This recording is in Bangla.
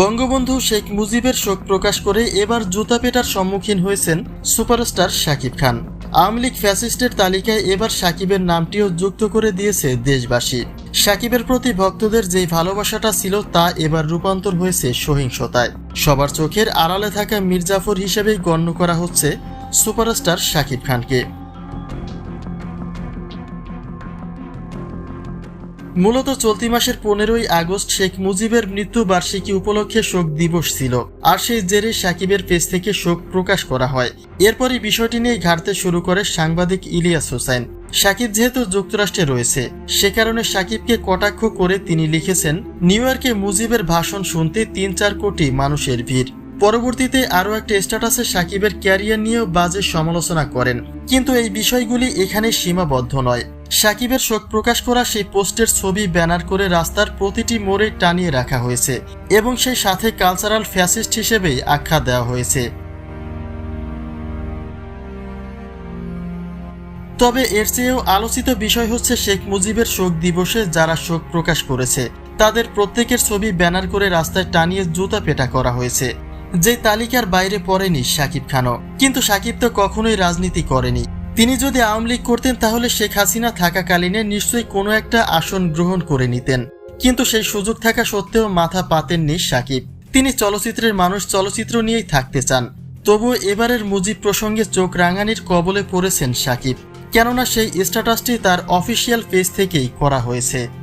বঙ্গবন্ধু শেখ মুজিবের শোক প্রকাশ করে এবার জুতা পেটার সম্মুখীন হয়েছেন সুপারস্টার শাকিব খান। আওয়ামী লীগ ফ্যাসিস্টের তালিকায় এবার সাকিবের নামটিও যুক্ত করে দিয়েছে দেশবাসী। সাকিবের প্রতি ভক্তদের যেই ভালোবাসাটা ছিল তা এবার রূপান্তর হয়েছে সহিংসতায়। সবার চোখের আড়ালে থাকা মির্জাফর হিসেবেই গণ্য করা হচ্ছে সুপারস্টার শাকিব খানকে। মূলত চলতি মাসের পনেরোই আগস্ট শেখ মুজিবের মৃত্যু বার্ষিকী উপলক্ষে শোক দিবস ছিল, আর সেই জেরে সাকিবের পেজ থেকে শোক প্রকাশ করা হয়। এরপরই বিষয়টি নিয়ে ঘাটতে শুরু করে সাংবাদিক ইলিয়াস হোসেন। সাকিব যেহেতু যুক্তরাষ্ট্রে রয়েছে, সে কারণে সাকিবকে কটাক্ষ করে তিনি লিখেছেন, নিউ ইয়র্কে মুজিবের ভাষণ শুনতে তিন চার কোটি মানুষের ভিড়। পরবর্তীতে আরও একটা স্ট্যাটাসে সাকিবের ক্যারিয়ার নিয়েও বাজে সমালোচনা করেন। কিন্তু এই বিষয়গুলি এখানে সীমাবদ্ধ নয়। সাকিবের শোক প্রকাশ করা সেই পোস্টের ছবি, ব্যানার করে রাস্তার প্রতিটি মোড়ে টানিয়ে রাখা হয়েছে এবং সেই সাথে কালচারাল ফ্যাসিস্ট হিসেবেই আখ্যা দেওয়া হয়েছে। তবে এর চেয়েও আলোচিত বিষয় হচ্ছে শেখ মুজিবের শোক দিবসে যারা শোক প্রকাশ করেছে, তাদের প্রত্যেকের ছবি, ব্যানার করে রাস্তায় টানিয়ে জুতা পেটা করা হয়েছে যে তালিকার বাইরে পড়েনি সাকিব খানও। কিন্তু সাকিব তো কখনোই রাজনীতি করেনি। তিনি যদি আওয়ামী লীগ করতেন, তাহলে শেখ হাসিনা থাকাকালীনে নিশ্চয়ই কোনো একটা আসন গ্রহণ করে নিতেন। কিন্তু সেই সুযোগ থাকা সত্ত্বেও মাথা পাতেননি সাকিব। তিনি চলচ্চিত্রের মানুষ, চলচ্চিত্র নিয়েই থাকতে চান। তবু এবারের মুজিব প্রসঙ্গে চোখ রাঙানির কবলে পড়েছেন সাকিব। কেননা সেই স্ট্যাটাসটি তার অফিসিয়াল পেজ থেকেই করা হয়েছে।